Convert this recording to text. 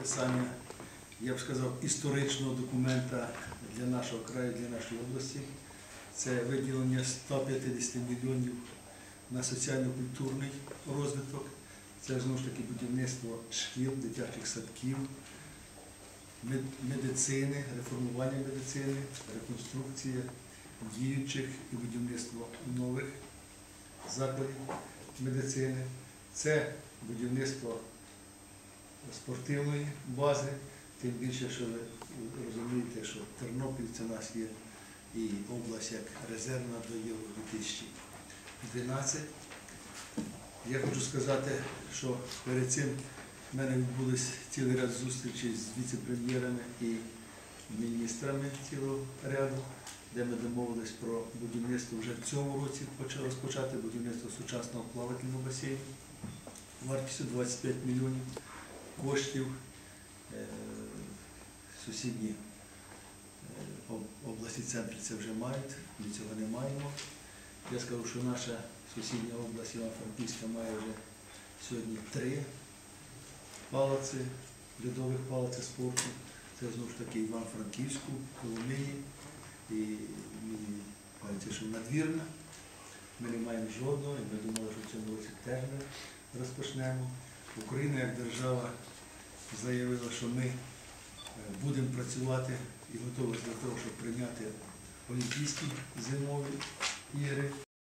підписання, я б сказав, історичного документа для нашого краю, для нашої області. Це виділення 150 мільйонів на соціально-культурний розвиток. Це знову ж таки будівництво шкіл, дитячих садків, медицини, реформування медицини, реконструкція діючих і будівництво нових закладів медицини. Це будівництво спортивної бази, тим більше, що ви розумієте, що Тернопіль це у нас є і область як резервна до Євро 2012. Я хочу сказати, що перед цим в мене відбулись цілий ряд зустрічей з віце-прем'єрами і міністрами цілого ряду, де ми домовились про будівництво. Вже в цьому році розпочати будівництво сучасного плавательного басейну вартістю 25 мільйонів коштів е, сусідні е, області центри це вже мають, ми цього не маємо. Я скажу, що наша сусідня область Івано-Франківська має вже сьогодні три палаци, льодових палаци спорту. Це знову ж таки Іван-Франківську, Коломиї і мені кажеться, що надвірна. Ми не маємо жодного, і ми думали, що в цьому році теж ми розпочнемо. Україна як держава заявила, що ми е, будемо працювати і готові для того, щоб прийняти Олімпійські зимові ігри.